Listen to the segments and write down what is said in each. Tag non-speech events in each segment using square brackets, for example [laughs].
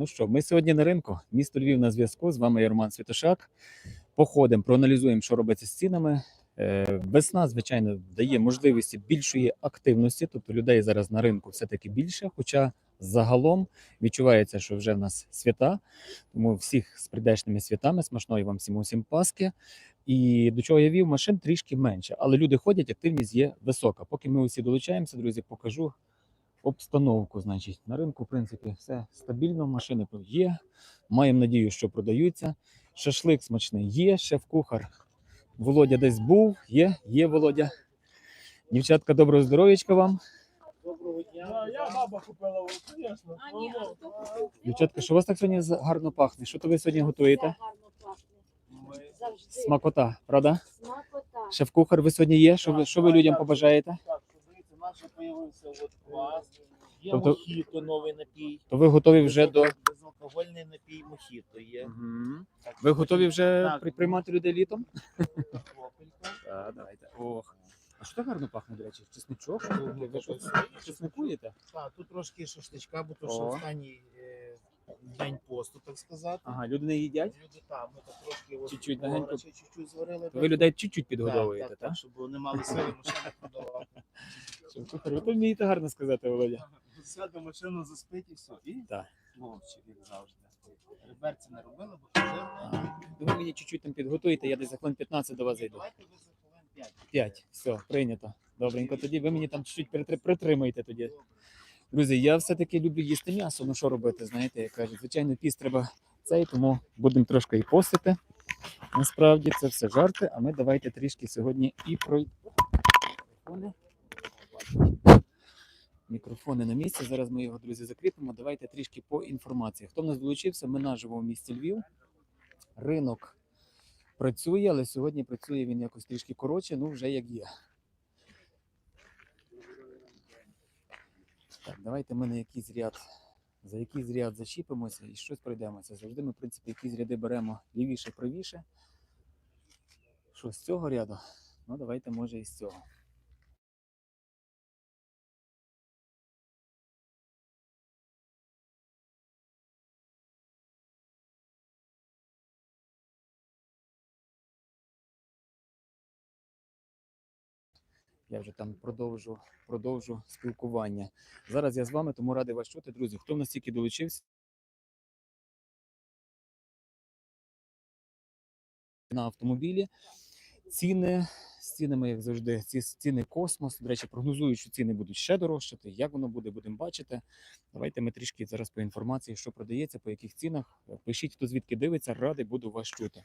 Ну що, ми сьогодні на ринку. Місто Львів на зв'язку. З вами я Роман Святошак. Походимо, проаналізуємо, що робиться з цінами. Е, Весна, звичайно, дає можливості більшої активності, тобто людей зараз на ринку все-таки більше. Хоча загалом відчувається, що вже в нас свята. Тому всіх з прийдешними святами, смачної вам всім усім Паски. І до чого я вів, машин трішки менше, але люди ходять, активність є висока. Поки ми усі долучаємося, друзі, покажу обстановку. Значить, на ринку, в принципі, все стабільно, машини є. Маємо надію, що продаються. Шашлик смачний є, шеф-кухар. Володя десь був, є, є Володя. Дівчатка, доброго здоров'ячка вам. Доброго дня. Я баба купила, звісно. А, ні, а? Дівчатка, що у вас так сьогодні гарно пахне? Що то ви сьогодні готуєте? Завжди. Смакота, правда? Смакота. Шеф-кухар, ви сьогодні є? Що ви, що ви людям побажаєте? Що появився от квас. Є Тобто- мохіто, новий напій. То ви готові вже до. Безалкогольний напій мохіто є. Мгм. Так, Ви готові вже Так. при- приймати людей літом? [laughs] Так, давайте. Ох. А що так гарно пахне, до речі? Чесничок? Ви так. чесникуєте? Так, тут трошки шашличка, бо то що О. останній е, день посту, так сказати. Ага, люди не їдять? Люди там, ми так трошки от Чуть-чуть легенько. чуть-чуть зварили. То ви людей чуть-чуть підгодовуєте, так, так? так, щоб вони мали сили машину продавати. Шеф-кухар, ви то вмієте гарно сказати, Володя. Сяде машину заспить і все. І Так. мовчить, як завжди. Реберці не робили, бо. Ну, ви мені чуть-чуть там підготуєте, я десь за хвилин 15 до вас зайду. Давайте ви за хвилин 5. 5. Все, прийнято. Добренько. Тоді ви мені там чуть-чуть притри- притримайте тоді. Друзі, я все-таки люблю їсти м'ясо. Ну що робити? Знаєте, як кажуть, звичайно, піст треба цей, тому будемо трошки і постити. Насправді це все жарти, а ми давайте трішки сьогодні і про мікрофони. Мікрофони на місці. Зараз ми його, друзі, закріпимо. Давайте трішки по інформації. Хто в нас долучився? Ми наживо в місті Львів. Ринок працює, але сьогодні працює він якось трішки коротше, ну вже як є. Так, давайте ми на якийсь ряд, за якийсь ряд зачіпимося і щось пройдемося. Завжди ми, в принципі, якісь ряди беремо лівіше, правіше. Що з цього ряду? Ну, давайте, може, і з цього. Я вже там продовжу, продовжу спілкування. Зараз я з вами, тому радий вас чути, друзі. Хто в нас тільки долучився на автомобілі? Ціни з цінами, як завжди, ці ціни космос. До речі, прогнозують, що ціни будуть ще дорожчати. Як воно буде, будемо бачити. Давайте ми трішки зараз по інформації, що продається, по яких цінах. Пишіть, хто звідки дивиться, радий буду вас чути.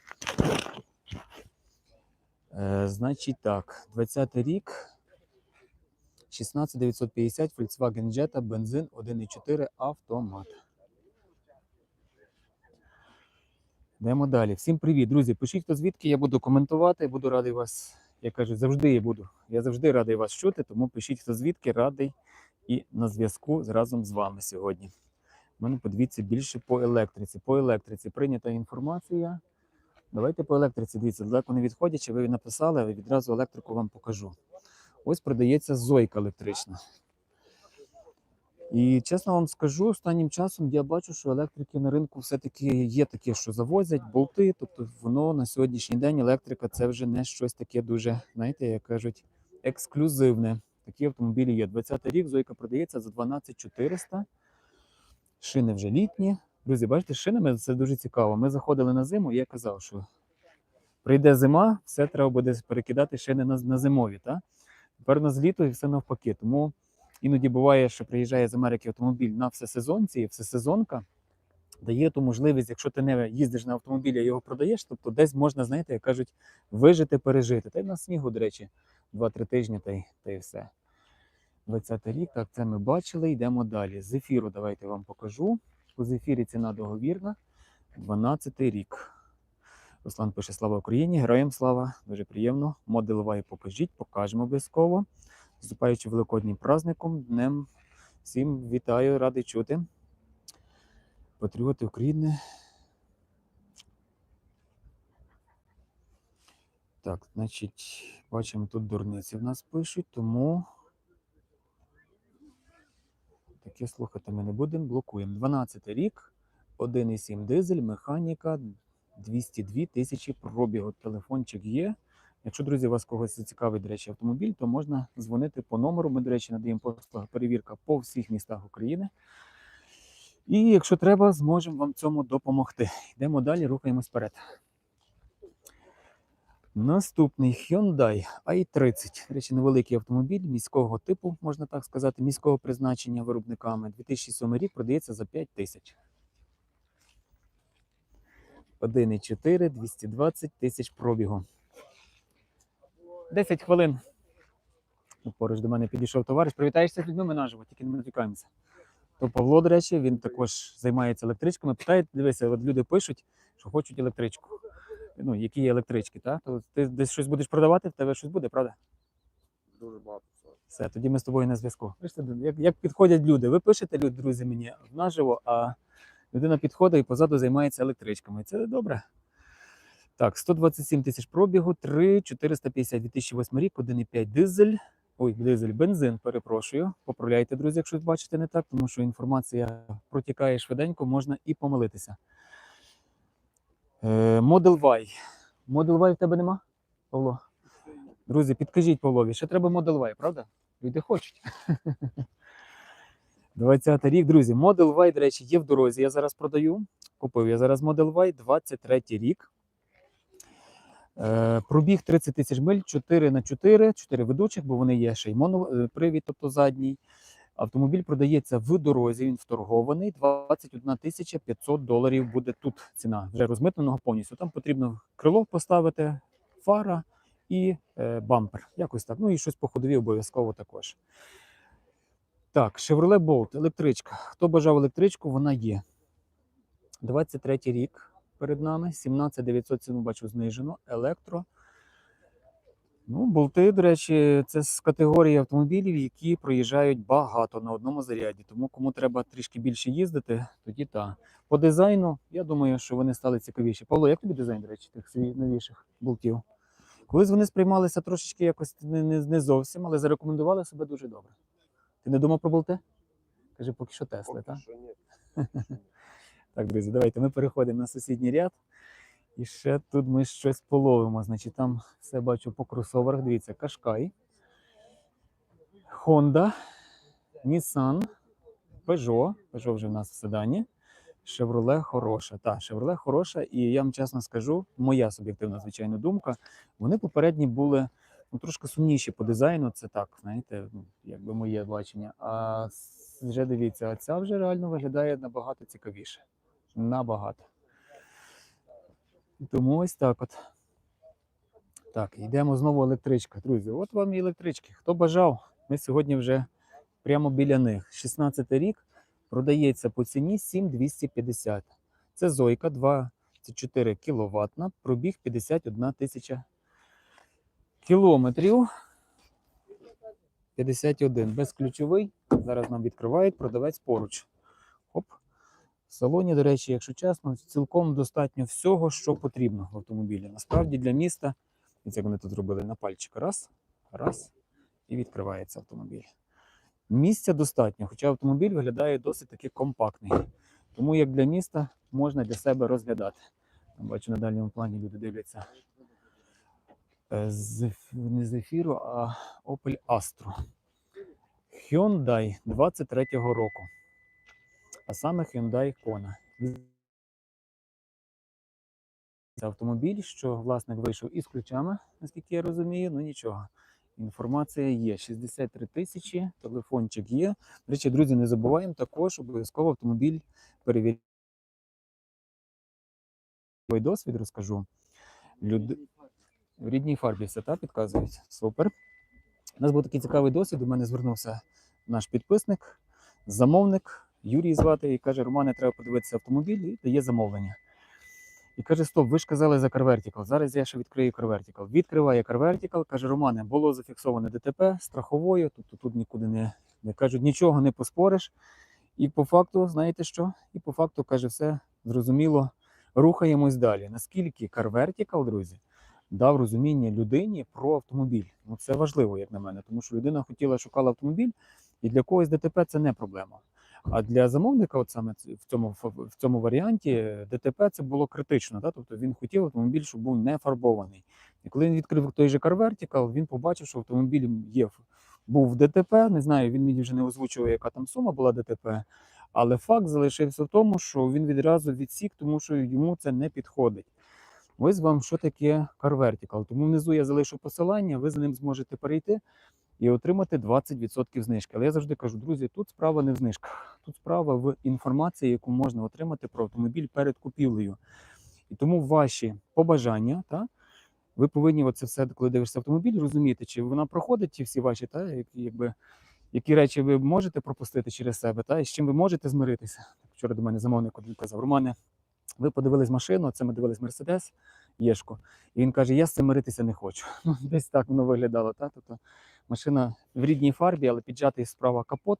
Е, значить так, 20 рік. 16950 Volkswagen Jetta, бензин 1,4 автомат. Йдемо далі. Всім привіт, друзі. Пишіть, хто звідки я буду коментувати. Буду радий вас. Я кажу, завжди я буду. Я завжди радий вас чути, тому пишіть, хто звідки, радий і на зв'язку разом з вами сьогодні. У мене подивіться більше по електриці. По електриці прийнята інформація. Давайте по електриці. Дивіться, далеко не відходячи, ви написали, а відразу електрику вам покажу. Ось продається зойка електрична. І чесно вам скажу, останнім часом я бачу, що електрики на ринку все-таки є такі, що завозять болти. Тобто воно на сьогоднішній день електрика це вже не щось таке дуже, знаєте, як кажуть, ексклюзивне. Такі автомобілі є. 20-й рік зойка продається за 12400. Шини вже літні. Друзі, бачите, шинами це дуже цікаво. Ми заходили на зиму, і я казав, що прийде зима, все треба буде перекидати шини на, на зимові. Та? Тепер у нас літо і все навпаки. Тому іноді буває, що приїжджає з Америки автомобіль на всесезонці, і всесезонка дає ту можливість, якщо ти не їздиш на автомобілі, а його продаєш, тобто десь можна, знаєте, як кажуть, вижити, пережити. Та й на снігу, до речі, 2-3 тижні, та й, та й все. 20 рік, так, це ми бачили. Йдемо далі. З ефіру давайте вам покажу. У зефірі ціна договірна. 12 рік. Руслан пише Слава Україні! Героям слава! Дуже приємно. Model Y покажіть, покажемо обов'язково. Вступаючи великоднім праздником, днем всім вітаю, радий чути. Патріоти України. Так, значить, бачимо, тут дурниці в нас пишуть, тому таке слухати ми не будемо, блокуємо. 12 рік, 1,7 дизель, механіка, 202 тисячі пробігу. Телефончик є. Якщо, друзі, вас когось зацікавить, до речі, автомобіль, то можна дзвонити по номеру. Ми, до речі, надаємо послугу перевірка по всіх містах України. І якщо треба, зможемо вам цьому допомогти. Йдемо далі, рухаємось вперед. Наступний Hyundai i30. До речі, невеликий автомобіль міського типу, можна так сказати, міського призначення виробниками. 2007 рік продається за 5 тисяч. 1,4, 220 тисяч пробігу. 10 хвилин. Ну, Поруч до мене підійшов товариш. Привітаєшся з людьми ми наживо, тільки не натикаємося. То Павло, до речі, він також займається електричками. Питає, дивися, от люди пишуть, що хочуть електричку. Ну, які є електрички, так? То ти десь щось будеш продавати, в тебе щось буде, правда? Дуже багато. Все, тоді ми з тобою на зв'язку. Як, як підходять люди. Ви пишете, люди, друзі, мені наживо, а людина підходить і позаду займається електричками. Це добре. Так, 127 тисяч пробігу, 3 450 2008 рік, 1,5 дизель. Ой, дизель, бензин, перепрошую. Поправляйте, друзі, якщо бачите не так, тому що інформація протікає швиденько, можна і помилитися. Е, Model Y. Model Y в тебе нема, Павло? Друзі, підкажіть Павлові, ще треба Model Y, правда? Люди хочуть. [laughs] 20 рік, друзі. Model Y, до речі, є в дорозі. Я зараз продаю. Купив я зараз Model Y, 23 рік. Е, пробіг 30 тисяч миль, 4 на 4, 4 ведучих, бо вони є ще й монопривід, тобто задній. Автомобіль продається в дорозі, він вторгований. 21 тисяча 500 доларів буде тут ціна, вже розмитненого повністю. Там потрібно крило поставити, фара і е, бампер. Якось так. Ну і щось по ходові обов'язково також. Так, Chevrolet Bolt, електричка. Хто бажав електричку, вона є. 23 й рік перед нами. 17 900 ціну бачу знижено. Електро. Ну, болти, до речі, це з категорії автомобілів, які проїжджають багато на одному заряді. Тому кому треба трішки більше їздити, тоді та. По дизайну, я думаю, що вони стали цікавіші. Павло, як тобі дизайн, до речі, тих новіших болтів? Колись вони сприймалися трошечки якось не, не зовсім, але зарекомендували себе дуже добре. Ти не думав про болти? Каже, поки що Тесли, так? [laughs] Так, друзі, давайте ми переходимо на сусідній ряд. І ще тут ми щось половимо. Значить, там все бачу по кросоверах. Дивіться, Кашкай, Honda, Nissan, Peugeot. Peugeot вже в нас в седані. Chevrolet хороша. Так, Chevrolet хороша, і я вам чесно скажу, моя суб'єктивна, звичайно, думка. Вони попередні були ну, трошки сумніші по дизайну. Це так, знаєте, ну, якби моє бачення. А вже дивіться, а ця вже реально виглядає набагато цікавіше. Набагато. Тому ось так от. Так, йдемо знову електричка. Друзі, от вам і електрички. Хто бажав, ми сьогодні вже прямо біля них. 16 рік продається по ціні 7250. Це Зойка 24 кВт, пробіг 51 тисяча кілометрів. 51 безключовий. Зараз нам відкривають продавець поруч. Оп. В салоні, до речі, якщо чесно, цілком достатньо всього, що потрібно в автомобілі. Насправді для міста, як вони тут зробили на пальчик. Раз, раз, і відкривається автомобіль. Місця достатньо, хоча автомобіль виглядає досить таки компактний. Тому як для міста можна для себе розглядати. Бачу, на дальньому плані люди дивляться не з ефіру, а Opel Astra. Hyundai 23-го року. А саме Hyundai Kona. Це автомобіль, що власник вийшов із ключами, наскільки я розумію, ну нічого. Інформація є. 63 тисячі, телефончик є. До речі, друзі, не забуваємо також обов'язково автомобіль перевіряти. Досвід розкажу. Люд... В рідній фарбі все так підказують. Супер. У нас був такий цікавий досвід. До мене звернувся наш підписник, замовник Юрій звати, і каже: Романе, треба подивитися автомобіль і дає замовлення. І каже: Стоп, ви ж казали за CarVertical. Зараз я ще відкрию CarVertical. Відкриває CarVertical, каже: Романе, було зафіксоване ДТП страховою, тобто тут нікуди не, не кажуть, нічого не поспориш. І по факту, знаєте що? І по факту каже, все зрозуміло, рухаємось далі. Наскільки CarVertical, друзі, дав розуміння людині про автомобіль. Ну це важливо, як на мене, тому що людина хотіла шукала автомобіль, і для когось ДТП це не проблема. А для замовника, от саме в цьому в цьому варіанті, ДТП це було критично. Да? Тобто він хотів автомобіль, щоб був не фарбований. І коли він відкрив той же Car він побачив, що автомобіль є був в ДТП. Не знаю, він мені вже не озвучував, яка там сума була ДТП. Але факт залишився в тому, що він відразу відсік, тому що йому це не підходить. Ось вам що таке Car Vertical. Тому внизу я залишу посилання, ви за ним зможете перейти і отримати 20% знижки. Але я завжди кажу, друзі, тут справа не в знижках, тут справа в інформації, яку можна отримати про автомобіль перед купівлею. І тому ваші побажання, та, ви повинні оце все, коли дивишся автомобіль, розуміти, чи вона проходить ті всі ваші, та, які, якби, які речі ви можете пропустити через себе, та, і з чим ви можете змиритися. Вчора до мене замовник один казав, Романе, ви подивились машину, це ми дивились Мерседес, Єшку. І він каже: Я з цим миритися не хочу. [laughs] Ну, десь так воно виглядало. Та? Тобто машина в рідній фарбі, але піджатий справа капот,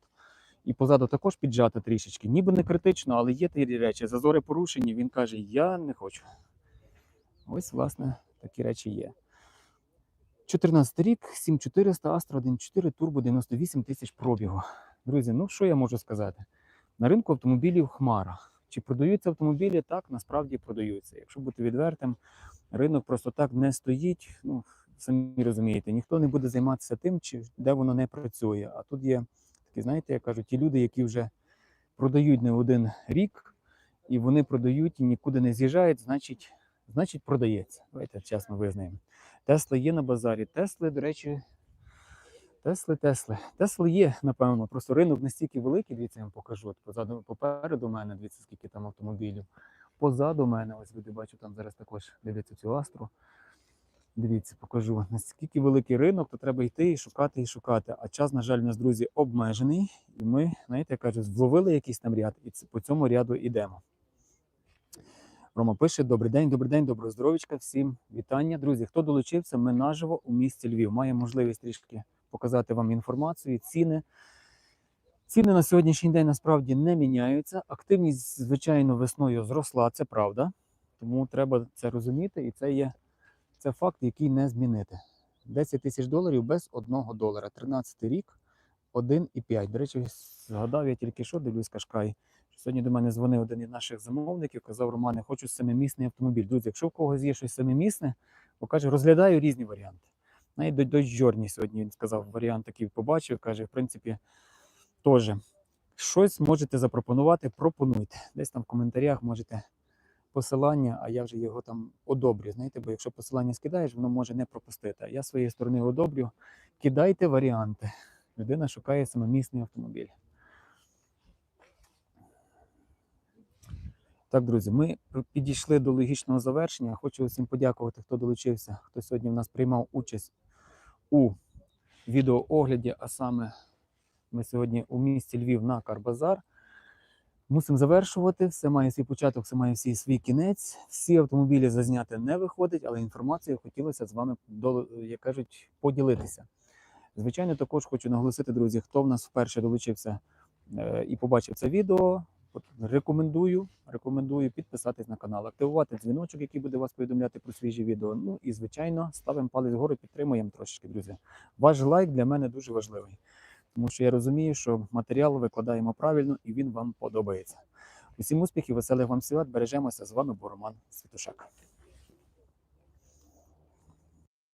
і позаду також піджата трішечки. Ніби не критично, але є ті речі. Зазори порушені. Він каже: Я не хочу. Ось, власне, такі речі є. 14 рік, 7400, Astra 1.4, турбо 98 тисяч пробігу. Друзі, ну що я можу сказати? На ринку автомобілів хмара. Чи продаються автомобілі? Так, насправді продаються. Якщо бути відвертим, ринок просто так не стоїть. Ну, самі розумієте, ніхто не буде займатися тим, чи де воно не працює. А тут є такі, знаєте, я кажу, ті люди, які вже продають не один рік, і вони продають і нікуди не з'їжджають, значить, значить продається. Давайте чесно визнаємо. Тесла є на базарі. Тесли, до речі, Тесли, Тесли. Тесли є, напевно. Просто ринок настільки великий, дивіться, я вам покажу. От позаду, попереду мене, дивіться, скільки там автомобілів. Позаду мене, ось люди бачу, там зараз також дивляться цю астру. Дивіться, покажу. Наскільки великий ринок, то треба йти і шукати, і шукати. А час, на жаль, у нас, друзі, обмежений. І ми, знаєте, я кажу, зловили якийсь там ряд, і по цьому ряду йдемо. Рома пише: Добрий день, добрий день, доброго здоров'ячка, всім вітання. Друзі, хто долучився, ми наживо у місті Львів. Маємо можливість трішки показати вам інформацію, ціни. Ціни на сьогоднішній день насправді не міняються. Активність, звичайно, весною зросла, це правда. Тому треба це розуміти, і це є це факт, який не змінити. 10 тисяч доларів без одного долара. 13 рік, 1,5. До речі, згадав я тільки що, дивлюсь Кашкай. Сьогодні до мене дзвонив один із наших замовників, казав, Романе, хочу семимісний автомобіль. Друзі, якщо в когось є щось семимісне, бо каже, розглядаю різні варіанти. Навіть до Dodge сьогодні він сказав, варіант такий побачив, каже, в принципі, теж щось можете запропонувати, пропонуйте. Десь там в коментарях можете посилання, а я вже його там одобрю. Знаєте, бо якщо посилання скидаєш, воно може не пропустити. Я своєї сторони одобрю. Кидайте варіанти. Людина шукає самомісний автомобіль. Так, друзі, ми підійшли до логічного завершення. Хочу усім подякувати, хто долучився, хто сьогодні в нас приймав участь у відеоогляді, а саме ми сьогодні у місті Львів на Карбазар. Мусимо завершувати. Все має свій початок, все має свій, свій кінець. Всі автомобілі зазняти не виходить, але інформацію хотілося з вами, як кажуть, поділитися. Звичайно, також хочу наголосити, друзі, хто в нас вперше долучився е, і побачив це відео. Рекомендую, рекомендую підписатись на канал, активувати дзвіночок, який буде вас повідомляти про свіжі відео. Ну і звичайно, ставимо палець вгору, підтримуємо трошечки, друзі. Ваш лайк для мене дуже важливий, тому що я розумію, що матеріал викладаємо правильно і він вам подобається. Усім успіхів, веселих вам свят. Бережемося. З вами був Роман Світушак.